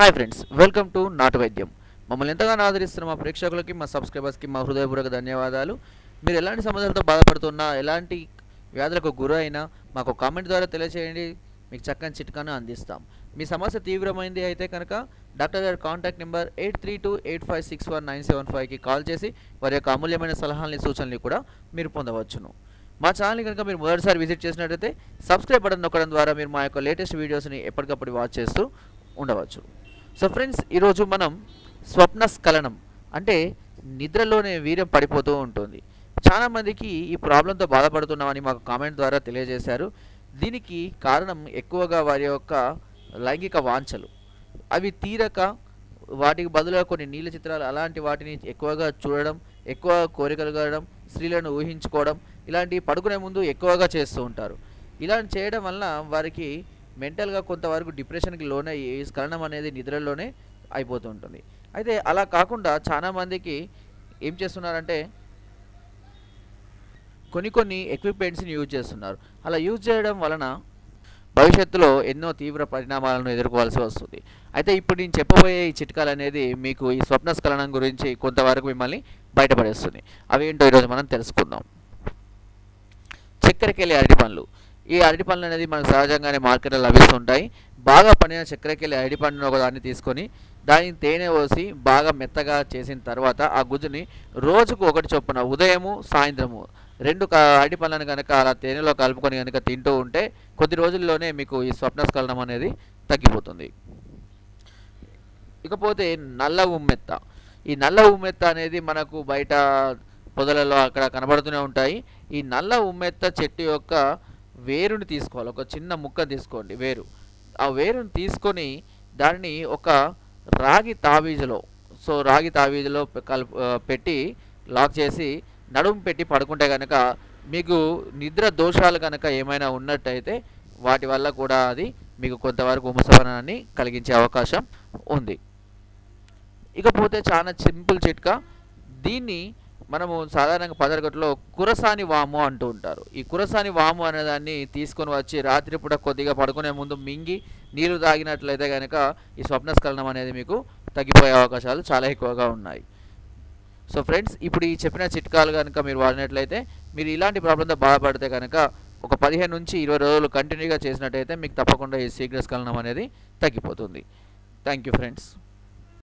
Hi friends welcome to నాటు వైద్యం మమ్మల్ని ఎంతగానో ఆదరిస్తున్న మా ప్రేక్షకులకి మా సబ్స్క్రైబర్స్కి మా హృదయపూర్వక ధన్యవాదాలు. మీరు ఎలాంటి సమస్యలతో బాధపడుతున్నా ఎలాంటి వ్యాధులకు గురి అయినా మాకు కామెంట్ ద్వారా తెలియజేయండి మీకు చక్కని చిట్కాను అందిస్తాం. మీ సమస్య తీవ్రమైంది అయితే కనుక డాక్టర్ గారి contact number eight three two eight five six one nine seven ఫైవ్కి కాల్ చేసి వారి యొక్క అమూల్యమైన సలహాలని సూచనలు కూడా మీరు పొందవచ్చును. మా ఛానల్ని కనుక మీరు మొదటిసారి విజిట్ చేసినట్లయితే సబ్స్క్రైబ్ బటన్ నొక్కడం ద్వారా మీరు మా యొక్క లేటెస్ట్ వీడియోస్ని ఎప్పటికప్పుడు వాచ్ చేస్తూ ఉండవచ్చు. సో ఫ్రెండ్స్ ఈరోజు మనం స్వప్న స్ఖలనం అంటే నిద్రలోనే వీర్యం పడిపోతూ ఉంటుంది. చాలామందికి ఈ ప్రాబ్లంతో బాధపడుతున్నామని మాకు కామెంట్ ద్వారా తెలియజేశారు. దీనికి కారణం ఎక్కువగా వారి యొక్క లైంగిక వాంఛలు. అవి తీరక వాటికి బదులుగా కొన్ని నీళ్ళ చిత్రాలు అలాంటి వాటిని ఎక్కువగా చూడడం ఎక్కువ కోరికలు కలగడం స్త్రీలను ఊహించుకోవడం ఇలాంటివి పడుకునే ముందు ఎక్కువగా చేస్తూ ఉంటారు. ఇలా చేయడం వల్ల వారికి మెంటల్గా కొంతవరకు డిప్రెషన్కి లోనయ్యి స్ఖలనం అనేది నిద్రలోనే అయిపోతూ ఉంటుంది. అయితే అలా కాకుండా చాలామందికి ఏం చేస్తున్నారంటే కొన్ని కొన్ని ఎక్విప్మెంట్స్ని యూజ్ చేస్తున్నారు. అలా యూజ్ చేయడం వలన భవిష్యత్తులో ఎన్నో తీవ్ర పరిణామాలను ఎదుర్కోవాల్సి వస్తుంది. అయితే ఇప్పుడు నేను చెప్పబోయే ఈ చిట్కాలు అనేది మీకు ఈ స్వప్న స్ఖలనం గురించి కొంతవరకు మిమ్మల్ని బయటపడేస్తుంది. అవేంటో ఈరోజు మనం తెలుసుకుందాం. చక్కెరకెళ్ళి అరటి పండ్లు. ఈ అరటి పండ్లు అనేది మనకు సహజంగానే మార్కెట్లో లభిస్తుంటాయి. బాగా పండిన చక్కెరకెళ్ళి అరటి పండును ఒక దాన్ని తీసుకొని దానిని తేనె పోసి బాగా మెత్తగా చేసిన తర్వాత ఆ గుజ్జుని రోజుకు ఒకటి చొప్పున ఉదయము సాయంత్రము రెండు అరటి పండ్లను కనుక అలా తేనెలో కలుపుకొని కనుక తింటూ ఉంటే కొద్ది రోజుల్లోనే మీకు ఈ స్వప్నస్కలనం అనేది తగ్గిపోతుంది. ఇకపోతే నల్ల ఉమ్మెత్త. ఈ నల్ల ఉమ్మెత్త అనేది మనకు బయట పొదలలో అక్కడ కనబడుతూనే ఉంటాయి. ఈ నల్ల ఉమ్మెత్త చెట్టు యొక్క వేరుని తీసుకోవాలి. ఒక చిన్న ముక్క తీసుకోండి వేరు. ఆ వేరుని తీసుకొని దానిని ఒక రాగి తావీజులో సో రాగి తావీజులో పె- పెట్టి లాక్ చేసి నడుము పెట్టి పడుకుంటే కనుక మీకు నిద్ర దోషాలు కనుక ఏమైనా ఉన్నట్టయితే వాటి వల్ల కూడా అది మీకు కొంతవరకు ఉపశమనాన్ని కలిగించే అవకాశం ఉంది. ఇకపోతే చాలా సింపుల్ చిట్కా దీన్ని మనము సాధారణంగా పదరగట్లో కురసాని వాము అంటూ ఉంటారు. ఈ కురసాని వాము అనేదాన్ని తీసుకొని వచ్చి రాత్రిపూట కొద్దిగా పడుకునే ముందు మింగి నీళ్ళు తాగినట్లయితే కనుక ఈ స్వప్నస్ఖలనం అనేది మీకు తగ్గిపోయే అవకాశాలు చాలా ఎక్కువగా ఉన్నాయి. సో ఫ్రెండ్స్ ఇప్పుడు ఈ చెప్పిన చిట్కాలు కనుక మీరు వాడినట్లయితే మీరు ఇలాంటి ప్రాబ్లంతో బాధపడితే కనుక ఒక పదిహేను నుంచి ఇరవై రోజులు కంటిన్యూగా చేసినట్టయితే మీకు తప్పకుండా ఈ శీఘ్రస్ఖలనం అనేది తగ్గిపోతుంది. Thank you friends.